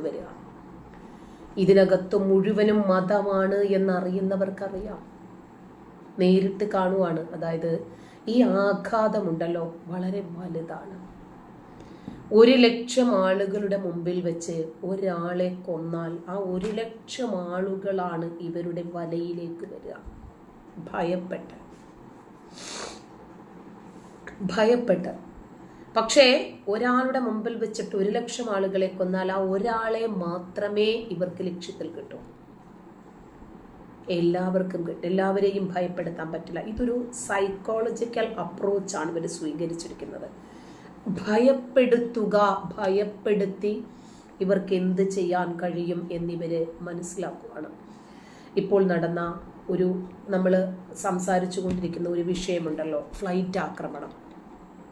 വരിക. ഇതിനകത്ത് മുഴുവനും മതമാണ് എന്നറിയുന്നവർക്കറിയാം. നേരിട്ട് കാണുവാണ്. അതായത് ഈ ആഘാതമുണ്ടല്ലോ വളരെ വലുതാണ്. ഒരു ലക്ഷം ആളുകളുടെ മുമ്പിൽ വെച്ച് ഒരാളെ കൊന്നാൽ ആ ഒരു ലക്ഷം ആളുകളാണ് ഇവരുടെ വലയിലേക്ക് വരിക. ഭയപ്പെട്ട്. ഭയപ്പെട്ട്. പക്ഷേ ഒരാളുടെ മുമ്പിൽ വെച്ചിട്ട് ഒരു ലക്ഷം ആളുകളെ കൊന്നാൽ ആ ഒരാളെ മാത്രമേ ഇവർക്ക് ലക്ഷ്യത്തിൽ കിട്ടൂ. എല്ലാവർക്കും കിട്ടും. എല്ലാവരെയും ഭയപ്പെടുത്താൻ പറ്റില്ല. ഇതൊരു സൈക്കോളജിക്കൽ അപ്രോച്ചാണ് ഇവർ സ്വീകരിച്ചിരിക്കുന്നത്. ഭയപ്പെടുത്തുക ഭയപ്പെടുത്തി ഇവർക്ക് എന്ത് ചെയ്യാൻ കഴിയും എന്നിവര് മനസ്സിലാക്കുകയാണ്. ഇപ്പോൾ നടന്ന ഒരു നമ്മൾ സംസാരിച്ചു കൊണ്ടിരിക്കുന്ന ഒരു വിഷയമുണ്ടല്ലോ ഫ്ലൈറ്റ് ആക്രമണം.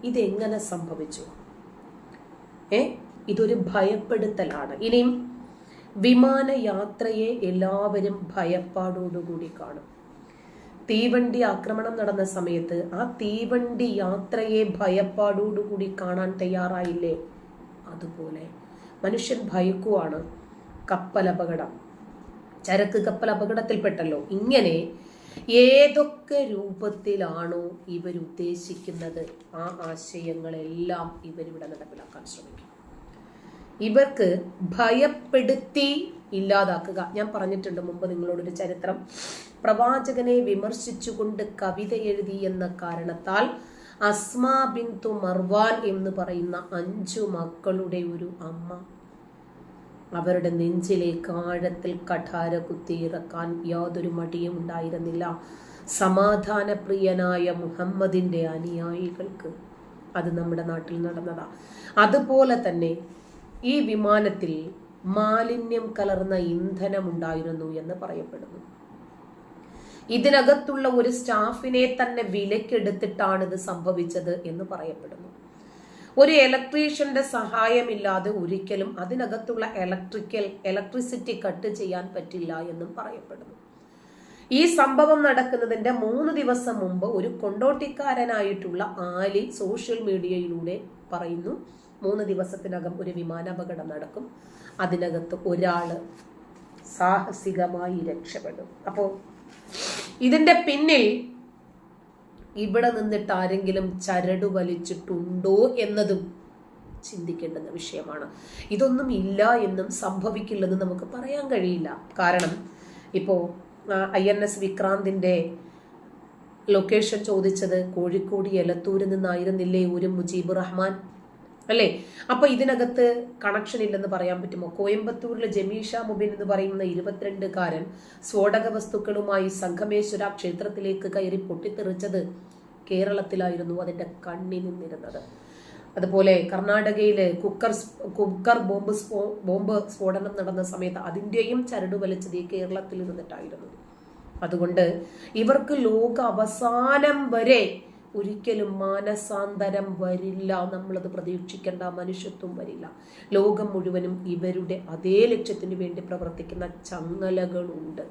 ഇതെങ്ങനെ സംഭവിച്ചു? ഏ ഇതൊരു ഭയപ്പെടുത്തലാണ്. ഇനിയും വിമാനയാത്രയെ എല്ലാവരും ഭയപ്പാടോടുകൂടി കാണും. തീവണ്ടി ആക്രമണം നടന്ന സമയത്ത് ആ തീവണ്ടി യാത്രയെ ഭയപ്പാടോടുകൂടി കാണാൻ തയ്യാറായില്ലേ? അതുപോലെ മനുഷ്യൻ ഭയക്കുവാണ് കപ്പൽ അപകടം ചരക്ക് കപ്പൽ അപകടത്തിൽപ്പെട്ടല്ലോ ഇങ്ങനെ ഏതൊക്കെ രൂപത്തിലാണോ ഇവർ ഉദ്ദേശിക്കുന്നത് ആ ആശയങ്ങളെല്ലാം ഇവരിവിടെ നടപ്പിലാക്കാൻ ശ്രമിക്കും. ഇവർക്ക് ഭയപ്പെടുത്തി ഇല്ലാതാക്കുക. ഞാൻ പറഞ്ഞിട്ടുണ്ട് മുമ്പ് നിങ്ങളോടൊരു ചരിത്രം. പ്രവാചകനെ വിമർശിച്ചുകൊണ്ട് കവിത എഴുതി എന്ന കാരണത്താൽ അസ്മാ ബിന്തു മർവാൻ എന്ന് പറയുന്ന അഞ്ചു മക്കളുടെ ഒരു അമ്മ അവരുടെ നെഞ്ചിലേക്ക് ആഴത്തിൽ കഠാര കുത്തിയിറക്കാൻ യാതൊരു മടിയും ഉണ്ടായിരുന്നില്ല. സമാധാനപ്രിയനായ മുഹമ്മദിന്റെ അനുയായികൾക്ക് അത് നമ്മുടെ നാട്ടിൽ നടന്നതാ. അതുപോലെ തന്നെ ഈ വിമാനത്തിൽ മാലിന്യം കലർന്ന ഇന്ധനം ഉണ്ടായിരുന്നു എന്ന് പറയപ്പെടുന്നു. ഇതിനകത്തുള്ള ഒരു സ്റ്റാഫിനെ തന്നെ വിലക്കെടുത്തിട്ടാണ് ഇത് സംഭവിച്ചത് എന്ന് പറയപ്പെടുന്നു. ഒരു ഇലക്ട്രീഷ്യന്റെ സഹായമില്ലാതെ ഒരിക്കലും അതിനകത്തുള്ള ഇലക്ട്രിക്കൽ ഇലക്ട്രിസിറ്റി കട്ട് ചെയ്യാൻ പറ്റില്ല എന്നും പറയപ്പെടുന്നു. ഈ സംഭവം നടക്കുന്നതിന്റെ മൂന്ന് ദിവസം മുമ്പ് ഒരു കൊണ്ടോട്ടിക്കാരനായിട്ടുള്ള ആലി സോഷ്യൽ മീഡിയയിലൂടെ പറയുന്നു മൂന്ന് ദിവസത്തിനകം ഒരു വിമാനാപകടം നടക്കും അതിനകത്ത് ഒരാൾ സാഹസികമായി രക്ഷപ്പെടും. അപ്പോൾ ഇതിന്റെ പിന്നിൽ ഇവിടെ നിന്നിട്ട് ആരെങ്കിലും ചരട് വലിച്ചിട്ടുണ്ടോ എന്നതും ചിന്തിക്കേണ്ടുന്ന വിഷയമാണ്. ഇതൊന്നും ഇല്ല എന്നും സംഭവിക്കില്ലെന്നും നമുക്ക് പറയാൻ കഴിയില്ല. കാരണം ഇപ്പോൾ ഐ എൻ എസ് വിക്രാന്തിന്റെ ലൊക്കേഷൻ ചോദിച്ചത് കോഴിക്കോട് എലത്തൂരിൽ നിന്നായിരുന്നില്ലേ ഒരു മുജീബ് റഹ്മാൻ അല്ലേ? അപ്പൊ ഇതിനകത്ത് കണക്ഷൻ ഇല്ലെന്ന് പറയാൻ പറ്റുമോ? കോയമ്പത്തൂരിലെ ജമീഷ മുബിൻ എന്ന് പറയുന്ന ഇരുപത്തിരണ്ടുകാരൻ സ്ഫോടക വസ്തുക്കളുമായി സംഘമേശ്വര ക്ഷേത്രത്തിലേക്ക് കയറി പൊട്ടിത്തെറിച്ചത് കേരളത്തിലായിരുന്നു അതിന്റെ കണ്ണി നിന്നിരുന്നത്. അതുപോലെ കർണാടകയിലെ കുക്കർ കുക്കർ ബോംബ് സ്ഫോ ബോംബ് സ്ഫോടനം നടന്ന സമയത്ത് അതിന്റെയും ചരട് വലിച്ചത് ഈ കേരളത്തിൽ നിന്നിട്ടായിരുന്നു അതുകൊണ്ട് ഇവർക്ക് ലോക അവസാനം വരെ ഒരിക്കലും മാനസാന്തരം വരില്ല. നമ്മളത് പ്രതീക്ഷിക്കേണ്ട മനുഷ്യത്വം വരില്ല. ലോകം മുഴുവനും ഇവരുടെ അതേ ലക്ഷ്യത്തിന് വേണ്ടി പ്രവർത്തിക്കുന്ന ചങ്ങലകളുണ്ട്.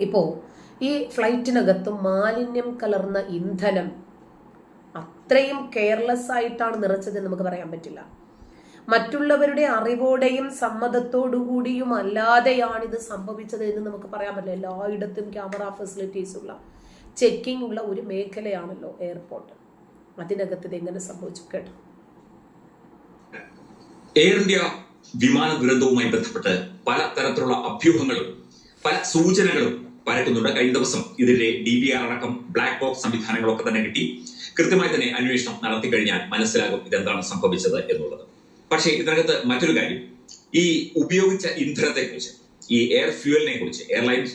ഇപ്പോ ഈ ഫ്ലൈറ്റിനകത്ത് മാലിന്യം കലർന്ന ഇന്ധനം അത്രയും കെയർലെസ് ആയിട്ടാണ് നിറച്ചതെന്ന് നമുക്ക് പറയാൻ പറ്റില്ല. മറ്റുള്ളവരുടെ അറിവോടെയും സമ്മതത്തോടു കൂടിയും അല്ലാതെയാണ് ഇത് സംഭവിച്ചത് എന്ന് നമുക്ക് പറയാൻ പറ്റില്ല. എല്ലായിടത്തും ക്യാമറ ഫെസിലിറ്റീസ് ഉള്ള ചെക്കിംഗ് ഉള്ള ഒരു മേഖലയാണല്ലോ എയർപോർട്ട്. അതിനകത്ത് എങ്ങനെ സംഭവിച്ചു കേട്ടോ? എയർ ഇന്ത്യ വിമാന ദുരന്തവുമായി ബന്ധപ്പെട്ട് പല തരത്തിലുള്ള അഭ്യൂഹങ്ങളും പല സൂചനകളും പരക്കുന്നുണ്ട്. കഴിഞ്ഞ ദിവസം ഇതിന്റെ ഡി ബി ആർ അടക്കം ബ്ലാക്ക് ബോക്സ് സംവിധാനങ്ങളൊക്കെ തന്നെ കിട്ടി. കൃത്യമായി തന്നെ അന്വേഷണം നടത്തി കഴിഞ്ഞാൽ മനസ്സിലാകും ഇതെന്താണ് സംഭവിച്ചത് എന്നുള്ളത്. പക്ഷേ ഇതിനകത്ത് മറ്റൊരു കാര്യം. ഈ ഉപയോഗിച്ച ഇന്ധനത്തെക്കുറിച്ച് ഈ എയർ ഫ്യൂവലിനെ കുറിച്ച് എയർലൈൻ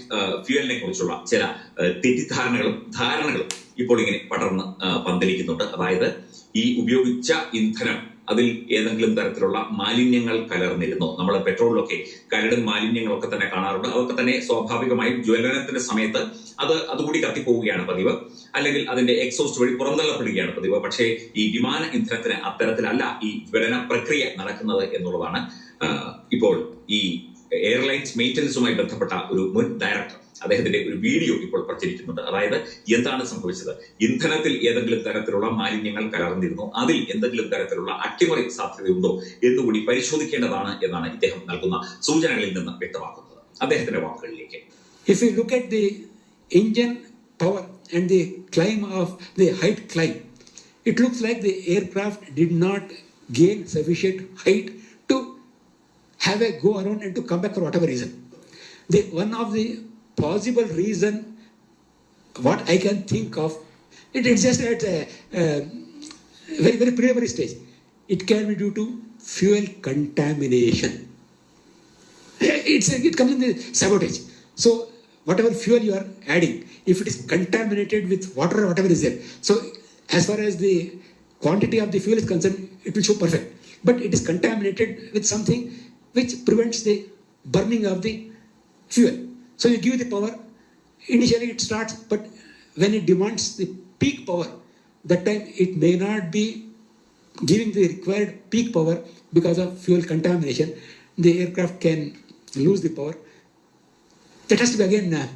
ഫ്യൂവലിനെ കുറിച്ചുള്ള ചില തെറ്റിദ്ധാരണകളും ധാരണകളും ഇപ്പോൾ ഇങ്ങനെ പടർന്ന് പന്തലിക്കുന്നുണ്ട്. അതായത് ഈ ഉപയോഗിച്ച ഇന്ധനം അതിൽ ഏതെങ്കിലും തരത്തിലുള്ള മാലിന്യങ്ങൾ കലർന്നിരുന്നോ. നമ്മൾ പെട്രോളിലൊക്കെ കരടും മാലിന്യങ്ങളൊക്കെ തന്നെ കാണാറുണ്ട്. അതൊക്കെ തന്നെ സ്വാഭാവികമായും ജ്വലനത്തിന്റെ സമയത്ത് അത് അതുകൂടി കത്തിപ്പോവുകയാണ് പതിവ്. അല്ലെങ്കിൽ അതിന്റെ എക്സോസ്റ്റ് വഴി പുറന്തള്ളപ്പെടുകയാണ് പതിവ്. പക്ഷേ ഈ വിമാന ഇന്ധനത്തിന് അത്തരത്തിലല്ല ഈ ജ്വലന പ്രക്രിയ നടക്കുന്നത് എന്നുള്ളതാണ് ഇപ്പോൾ ഈ എയർലൈൻസ് മെയിന്റനൻസുമായി ബന്ധപ്പെട്ട ഒരു മുൻ ഡയറക്ടർ അദ്ദേഹത്തിന്റെ ഒരു വീഡിയോ ഇപ്പോൾ പ്രചരിക്കുന്നുണ്ട് അതായത് എന്താണ് സംഭവിച്ചത്? ഇന്ധനത്തിൽ ഏതെങ്കിലും തരത്തിലുള്ള മാലിന്യങ്ങൾ കലർന്നിരുന്നു. അതിൽ എന്തെങ്കിലും തരത്തിലുള്ള അട്ടിമറി സാധ്യതയുണ്ടോ എന്നുകൂടി പരിശോധിക്കേണ്ടതാണ് എന്നാണ് ഇദ്ദേഹം നൽകുന്ന സൂചനകളിൽ നിന്ന് വ്യക്തമാക്കുന്നത്. അദ്ദേഹത്തിന്റെ വാക്കുകളിലേക്ക്. If you look at the engine power and the climb of the height climb, it looks like the aircraft did not gain sufficient have a go around and to come back for whatever reason. The one of the possible reason, what I can think of, it is just at a, a very very preliminary stage. It can be due to fuel contamination it's it comes in the sabotage. So whatever fuel you are adding, if it is contaminated with water or whatever is there, so as far as the quantity of the fuel is concerned, it will show perfect. But it is contaminated with something which prevents the burning of the fuel. So you give the power. Initially it starts, but when it demands the peak power, that time it may not be giving the required peak power because of fuel contamination. The aircraft can lose the power. That has to be again uh,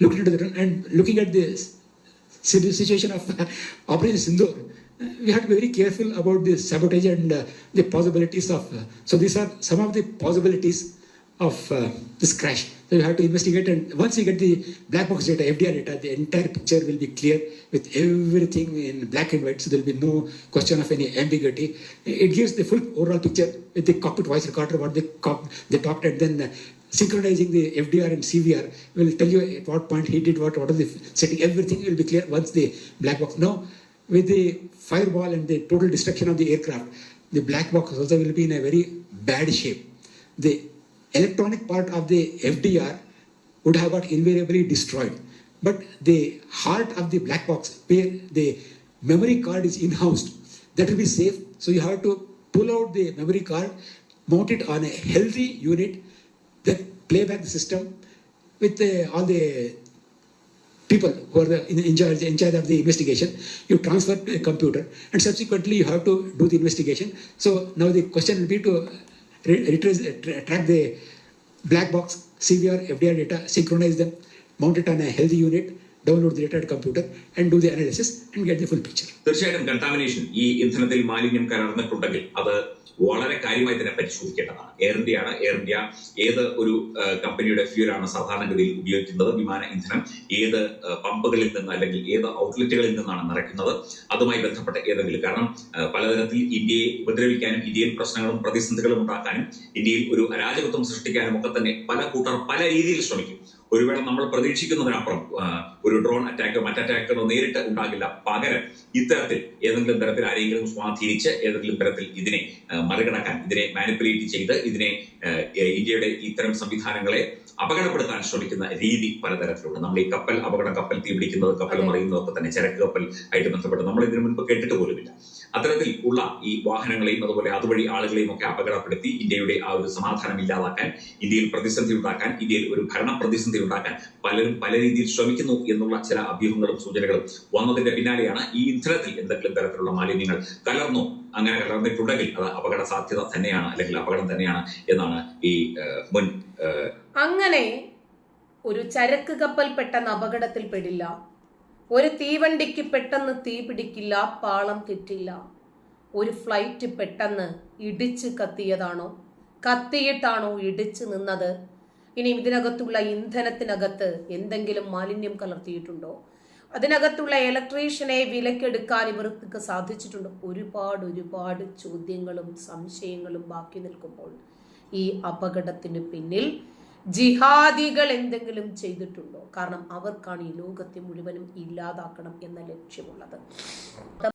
looked into the and looking at this situation of uh, Operation Sindoor, we have to be very careful about the sabotage and uh, the possibilities of. Uh, so these are some of the possibilities of uh, this crash. So you have to investigate, and once you get the black box data, FDR data, the entire picture will be clear with everything in black and white. So there will be no question of any ambiguity. It gives the full overall picture with the cockpit voice recorder, what they cop- they talked, and then. Synchronizing the FDR and CVR will tell you at what point he did what, what are the setting, everything will be clear once the black box. Now, with the fireball and the total destruction of the aircraft, the black box also will be in a very bad shape. The electronic part of the FDR would have got invariably destroyed. But the heart of the black box, where the memory card is in-housed, that will be safe. So you have to pull out the memory card, mount it on a healthy unit, then play back the system with the, all the people who are the, in, in, charge, in charge of the investigation. You transfer to a computer, and subsequently you have to do the investigation. So now the question will be to uh, re- retrace, uh, tra- track the black box, CVR, FDR data, synchronize them, mount it on a healthy unit, download the data computer and do the analysis and get the full picture. തീർച്ചയായിട്ടും contamination ഈ ഇന്ധനത്തിൽ മാലിന്യം കലർന്നിട്ടുണ്ടെങ്കിൽ അത് വളരെ കാര്യമായി തന്നെ പരിശോധിക്കേണ്ടതാണ്. എയർ ഇന്ത്യയാണ് എയർ ഇന്ത്യ ഏത് ഒരു കമ്പനിയുടെ ഫ്യൂലാണ് സാധാരണഗതിയിൽ ഉപയോഗിക്കുന്നത്. വിമാന ഇന്ധനം ഏത് പമ്പുകളിൽ നിന്ന് അല്ലെങ്കിൽ ഏത് ഔട്ട്ലെറ്റുകളിൽ നിന്നാണ് നിറയ്ക്കുന്നത്. അതുമായി ബന്ധപ്പെട്ട ഏതെങ്കിലും കാരണം പലതരത്തിൽ ഇന്ത്യയെ ഉപദ്രവിക്കാനും ഇന്ത്യയിൽ പ്രശ്നങ്ങളും പ്രതിസന്ധികളും ഉണ്ടാക്കാനും ഇന്ത്യയിൽ ഒരു അരാജകത്വം സൃഷ്ടിക്കാനും ഒക്കെ തന്നെ പല കൂട്ടർ പല രീതിയിൽ ശ്രമിക്കും. ഒരുവേള നമ്മൾ പ്രതീക്ഷിക്കുന്നതിനപ്പുറം ഒരു ഡ്രോൺ അറ്റാക്കോ മറ്ററ്റാക്കോ നേരിട്ട് ഉണ്ടാകില്ല. പകരം ഇത്തരത്തിൽ ഏതെങ്കിലും തരത്തിൽ ആരെങ്കിലും സ്വാധീനിച്ച് ഏതെങ്കിലും തരത്തിൽ ഇതിനെ മറികടക്കാൻ ഇതിനെ മാനിപ്പുലേറ്റ് ചെയ്ത് ഇതിനെ ഇന്ത്യയുടെ ഇത്തരം സംവിധാനങ്ങളെ അപകടപ്പെടുത്താൻ ശ്രമിക്കുന്ന രീതി പലതരത്തിലുണ്ട്. നമ്മൾ ഈ കപ്പൽ അപകട കപ്പൽ തീപിടിക്കുന്നത് കപ്പൽ. മറിയുന്നതൊക്കെ തന്നെ ചരക്ക് കപ്പൽ ആയിട്ട് ബന്ധപ്പെട്ട് നമ്മൾ ഇതിനു മുൻപ് കേട്ടിട്ട് പോലുമില്ല. അത്തരത്തിൽ ഉള്ള ഈ വാഹനങ്ങളെയും അതുപോലെ അതുവഴി ആളുകളെയും ഒക്കെ അപകടപ്പെടുത്തി ഇന്ത്യയുടെ ആ ഒരു സമാധാനം ഇല്ലാതാക്കാൻ ഇന്ത്യയിൽ പ്രതിസന്ധി ഉണ്ടാക്കാൻ ഇന്ത്യയിൽ ഒരു ഭരണ പ്രതിസന്ധി ഉണ്ടാക്കാൻ പലരും പല രീതിയിൽ ശ്രമിക്കുന്നു എന്നുള്ള ചില അഭ്യൂഹങ്ങളും സൂചനകളും വന്നതിന്റെ പിന്നാലെയാണ് ഈ ഇന്ധനത്തിൽ എന്തെങ്കിലും തരത്തിലുള്ള മാലിന്യങ്ങൾ കലർന്നു അങ്ങനെ കലർന്നിട്ടുണ്ടെങ്കിൽ അത് അപകട സാധ്യത തന്നെയാണ് അല്ലെങ്കിൽ അപകടം തന്നെയാണ് എന്നാണ് ഈ മുൻ അങ്ങനെ ഒരു ചരക്ക് കപ്പൽ പെട്ടെന്ന് അപകടത്തിൽ പെടില്ല. ഒരു തീവണ്ടിക്ക് പെട്ടെന്ന് തീ പിടിക്കില്ല പാളം തെറ്റില്ല. ഒരു ഫ്ലൈറ്റ് പെട്ടെന്ന് ഇടിച്ച് കത്തിയതാണോ? കത്തിയിട്ടാണോ ഇടിച്ചു നിന്നത്? ഇനി ഇതിനകത്തുള്ള ഇന്ധനത്തിനകത്ത് എന്തെങ്കിലും മാലിന്യം കലർത്തിയിട്ടുണ്ടോ? അതിനകത്തുള്ള ഇലക്ട്രീഷ്യനെ വിലക്കെടുക്കാൻ ഇവർക്ക് സാധിച്ചിട്ടുണ്ട്. ഒരുപാട് ഒരുപാട് ചോദ്യങ്ങളും സംശയങ്ങളും ബാക്കി നിൽക്കുമ്പോൾ ഈ അപകടത്തിന് പിന്നിൽ ജിഹാദികൾ എന്തെങ്കിലും ചെയ്തിട്ടുണ്ടോ? കാരണം അവർക്കാണ് ഈ ലോകത്തെ മുഴുവനും ഇല്ലാതാക്കണം എന്ന ലക്ഷ്യമുള്ളത്.